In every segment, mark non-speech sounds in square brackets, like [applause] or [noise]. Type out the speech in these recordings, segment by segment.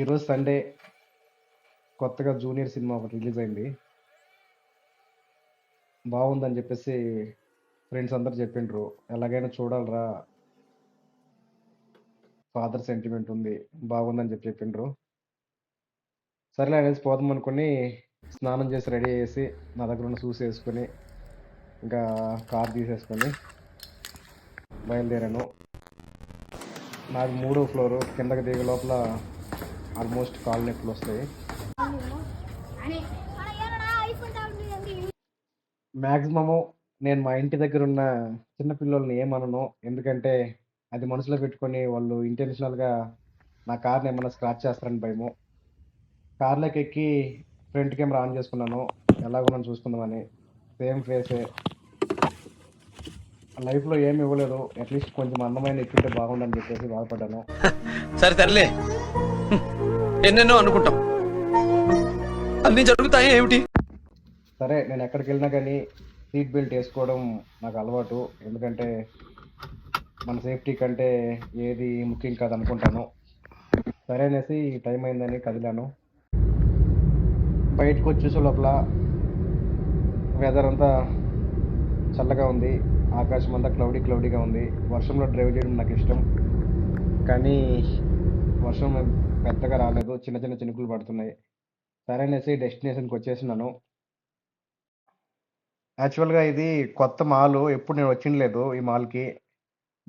ఈరోజు సండే కొత్తగా junior cinema ఒకటి రిలీజ్ అయింది. బాగుందని చెప్పేసి ఫ్రెండ్స్ అందరు చెప్పిండ్రు. ఎలాగైనా చూడాలిరా. ఫాదర్ సెంటిమెంట్ ఉంది. బాగుందని చెప్పి చెప్పిండ్రు. సరేలే అనేసి పోదాం అనుకుని స్నానం చేసి రెడీ చేసి నా దగ్గర ఉన్న చూసి వేసుకొని ఇంకా కార్ తీసేసుకొని బయలుదేరాను. నాకు మూడో ఫ్లోరు. కిందకి దిగే లోపల ఆల్మోస్ట్ కాల్ నెట్లు వస్తాయి. మ్యాక్సిమము నేను మా ఇంటి దగ్గర ఉన్న చిన్నపిల్లల్ని ఏమనను. ఎందుకంటే అది మనసులో పెట్టుకొని వాళ్ళు ఇంటెన్షనల్గా నా కార్ని ఏమైనా స్క్రాచ్ చేస్తారని భయము. కార్లోకి ఎక్కి ఫ్రంట్ కెమెరా ఆన్ చేసుకున్నాను. ఎలాగో చూసుకుందామని. సేమ్ ఫేసే లైఫ్లో ఏమి ఇవ్వలేదు. అట్లీస్ట్ కొంచెం అందమైన ఎక్కుంటే బాగుండని చెప్పేసి బాధపడ్డాను. [laughs] సరే తరలే ఎన్నెన్నో అనుకుంటాం. అన్ని జరుగుతాయి ఏమిటి? సరే నేను ఎక్కడికి వెళ్ళినా కానీ సీట్ బెల్ట్ వేసుకోవడం నాకు అలవాటు. ఎందుకంటే మన సేఫ్టీ కంటే ఏది ముఖ్యం కాదు అనుకుంటాను సరే అనేసి టైం అయిందని కదిలాను. బయటకు వచ్చేసే లోపల వెదర్ అంతా చల్లగా ఉంది. ఆకాశం అంతా క్లౌడీ క్లౌడీగా ఉంది. వర్షంలో డ్రైవ్ చేయడం నాకు ఇష్టం. కానీ వర్షం పెద్దగా రాలేదు. చిన్న చిన్న చినుకులు పడుతున్నాయి. సరే అనేసి డెస్టినేషన్కి వచ్చేసినాను. యాక్చువల్గా ఇది కొత్త మాల్. ఎప్పుడు నేను వచ్చిండలేదు ఈ మాల్కి.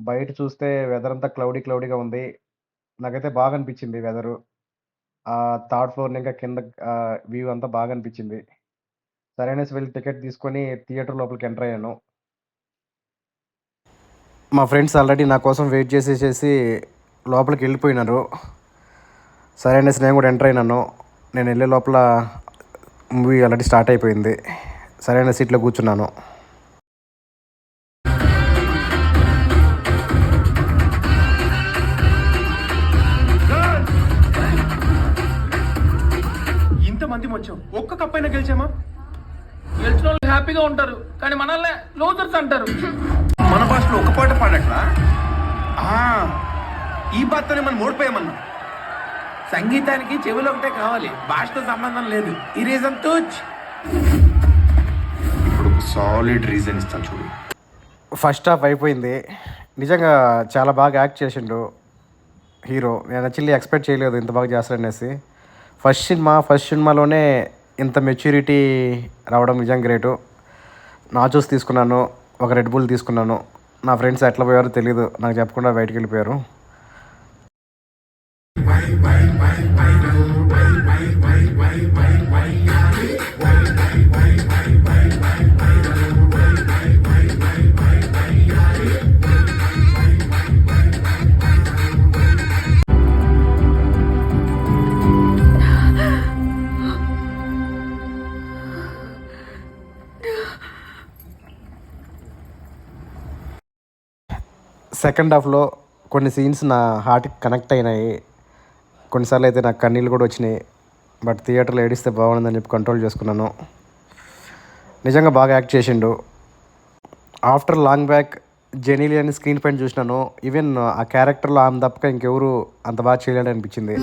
బయట చూస్తే వెదర్ అంతా క్లౌడీ క్లౌడీగా ఉంది. నాకైతే బాగా అనిపించింది వెదరు. ఆ థర్డ్ ఫ్లోర్ ఇంకా కింద వ్యూ అంతా బాగా అనిపించింది. సరే అనేసి వెళ్ళి టికెట్ తీసుకొని థియేటర్ లోపలికి ఎంటర్ అయ్యాను. మా ఫ్రెండ్స్ ఆల్రెడీ నా కోసం వెయిట్ చేసేసేసి లోపలికి వెళ్ళిపోయినారు. సరే అనేసి నేను కూడా ఎంటర్ అయినాను. నేను వెళ్ళే లోపల మూవీ ఆల్రెడీ స్టార్ట్ అయిపోయింది. సరైన సీట్లో కూర్చున్నాను. ఇంతమంది వచ్చాం ఒక్క కప్పైనా గెలిచామా? గెలిచిన వాళ్ళు హ్యాపీగా ఉంటారు కానీ మనల్ని లోజర్స్ అంటారు. మన భాషలో ఒక పాట పాడట్లా? ఆ, ఈ పాటతోనే మనం ఓడిపోయామన్నా. సంగీతానికి చెవులు ఒకటే కావాలి. భాషతో సంబంధం లేదు. ఈ రీజన్ తూచ్. ఇప్పుడు ఒక సాలిడ్ రీజన్ ఇస్తాను చూడు. ఫస్ట్ హాఫ్ అయిపోయింది. నిజంగా చాలా బాగా యాక్ట్ చేసిండు హీరో. నేను యాక్చువల్లీ ఎక్స్పెక్ట్ చేయలేదు ఇంత బాగా చేస్తాడనేసి. ఫస్ట్ సినిమా ఫస్ట్ సినిమాలోనే ఇంత మెచ్యూరిటీ రావడం నిజంగా గ్రేటు. నాచూస్ తీసుకున్నాను ఒక రెడ్ బుల్ తీసుకున్నాను. నా ఫ్రెండ్స్ ఎట్లా పోయారో తెలియదు నాకు చెప్పకుండా బయటికి వెళ్ళిపోయారు. సెకండ్ హాఫ్లో కొన్ని సీన్స్ నా హార్ట్కి కనెక్ట్ అయినాయి. కొన్నిసార్లు అయితే నాకు కన్నీళ్ళు కూడా వచ్చినాయి. బట్ థియేటర్లో ఏడిస్తే బాగుందని చెప్పి కంట్రోల్ చేసుకున్నాను. నిజంగా బాగా యాక్ట్ చేసిండు. ఆఫ్టర్ లాంగ్ బ్యాక్ జెనీలి అని స్క్రీన్ పైన చూసినాను. ఈవెన్ ఆ క్యారెక్టర్లో ఆమె తప్పక ఇంకెవరు అంత బాగా చేయలేడు అనిపించింది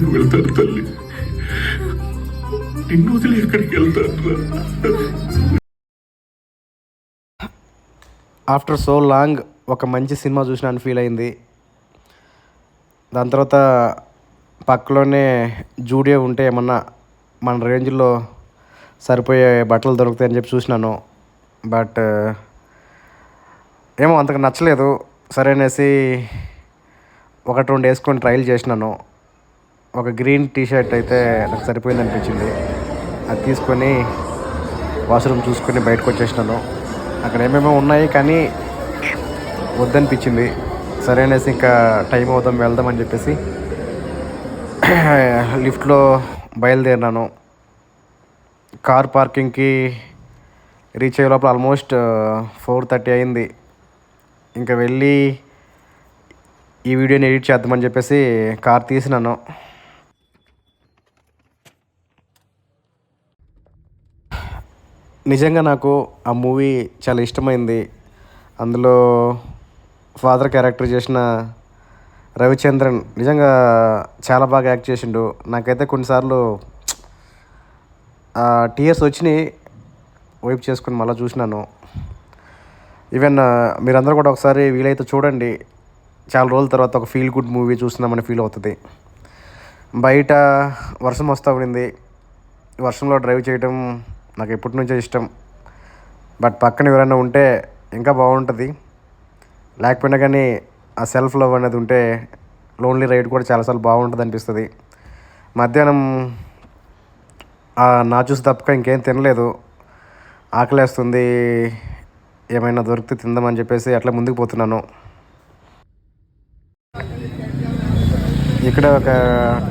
ఎక్కడికి వెళ్తాను తల్లి? నిన్ను వదిలి ఎక్కడికి వెళ్తాను ఆఫ్టర్ సో లాంగ్ ఒక మంచి సినిమా చూసినాను ఫీల్ అయింది. దాని తర్వాత పక్కలోనే జూడియో ఉంటే ఏమన్నా మన రేంజ్లో సరిపోయే బట్టలు దొరుకుతాయని చెప్పి చూసినాను. బట్ ఏమో అంతగా నచ్చలేదు. సరే అనేసి ఒకటి రెండు వేసుకొని ట్రయల్ చేసినాను. ఒక గ్రీన్ టీ షర్ట్ అయితే నాకు సరిపోయింది అనిపించింది. అది తీసుకొని వాష్రూమ్ చూసుకొని బయటకు వచ్చేసినాను. అక్కడ ఏమేమో ఉన్నాయి కానీ వద్దనిపించింది. సరే అనేసి ఇంకా టైం అవుదాం వెళ్దాం అని చెప్పేసి [clears throat] లిఫ్ట్లో బయలుదేరినాను. కార్ పార్కింగ్కి రీచ్ అయ్యే లోపల ఆల్మోస్ట్ ఫోర్ థర్టీ అయింది. ఇంకా వెళ్ళి ఈ వీడియోని ఎడిట్ చేద్దామని చెప్పేసి కార్ తీసినాను. నిజంగా నాకు ఆ మూవీ చాలా ఇష్టమైంది. అందులో ఫాదర్ క్యారెక్టర్ చేసిన రవిచంద్రన్ నిజంగా చాలా బాగా యాక్ట్ చేసిండు. నాకైతే కొన్నిసార్లు టీయర్స్ వచ్చినాయి వైపు చేసుకుని మళ్ళీ చూసినాను. ఈవెన్ మీరందరూ కూడా ఒకసారి వీలైతే చూడండి. చాలా రోజుల తర్వాత ఒక ఫీల్ గుడ్ మూవీ చూస్తున్నామని ఫీల్ అవుతుంది. బయట వర్షం వస్తూ ఉండింది. వర్షంలో డ్రైవ్ చేయడం నాకు ఎప్పటి నుంచో ఇష్టం. బట్ పక్కన ఎవరైనా ఉంటే ఇంకా బాగుంటుంది. లేకపోయినా కానీ ఆ సెల్ఫ్ లవ్ అనేది ఉంటే లోన్లీ రైడ్ కూడా చాలాసార్లు బాగుంటుంది అనిపిస్తుంది. మధ్యాహ్నం ఆ నా చూసి తప్పక ఇంకేం తినలేదు. ఆకలేస్తుంది. ఏమైనా దొరికితే తిందామని చెప్పేసి అట్లా ముందుకు పోతున్నాను. ఇక్కడ ఒక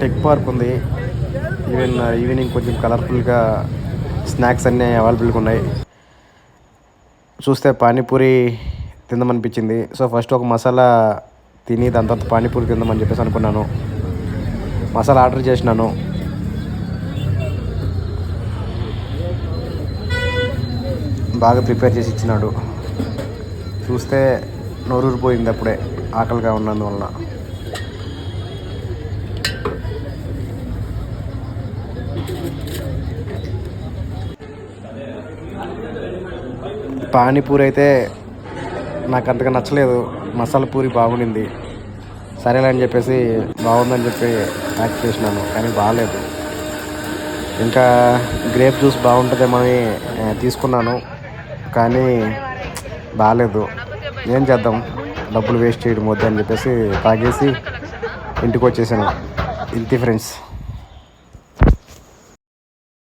టెక్ పార్క్ ఉంది. ఈవెన్ ఈవినింగ్ కొంచెం కలర్ఫుల్గా స్నాక్స్ అన్నీ అవైలబుల్గా ఉన్నాయి. చూస్తే పానీపూరి తిందామనిపించింది. సో ఫస్ట్ ఒక మసాలా తిని దాని తర్వాత పానీపూరి తిందామని చెప్పేసి అనుకున్నాను. మసాలా ఆర్డర్ చేసినాను. బాగా ప్రిపేర్ చేసి ఇచ్చినాడు. చూస్తే నోరూరిపోయింది అప్పుడే ఆకలిగా ఉన్నందువలన పానీపూరి అయితే నాకు అంతగా నచ్చలేదు. మసాలా పూరి బాగుండింది. సరేలే అని చెప్పేసి బాగుందని చెప్పి ప్యాక్ చేసినాను కానీ బాగాలేదు ఇంకా గ్రేప్ జ్యూస్ బాగుంటుందేమో అని తీసుకున్నాను కానీ బాగాలేదు ఏం చేద్దాం? డబ్బులు వేస్ట్ చేయడం వద్దు అని చెప్పేసి తాగేసి ఇంటికి వచ్చేసాను ఇంటి ఫ్రెండ్స్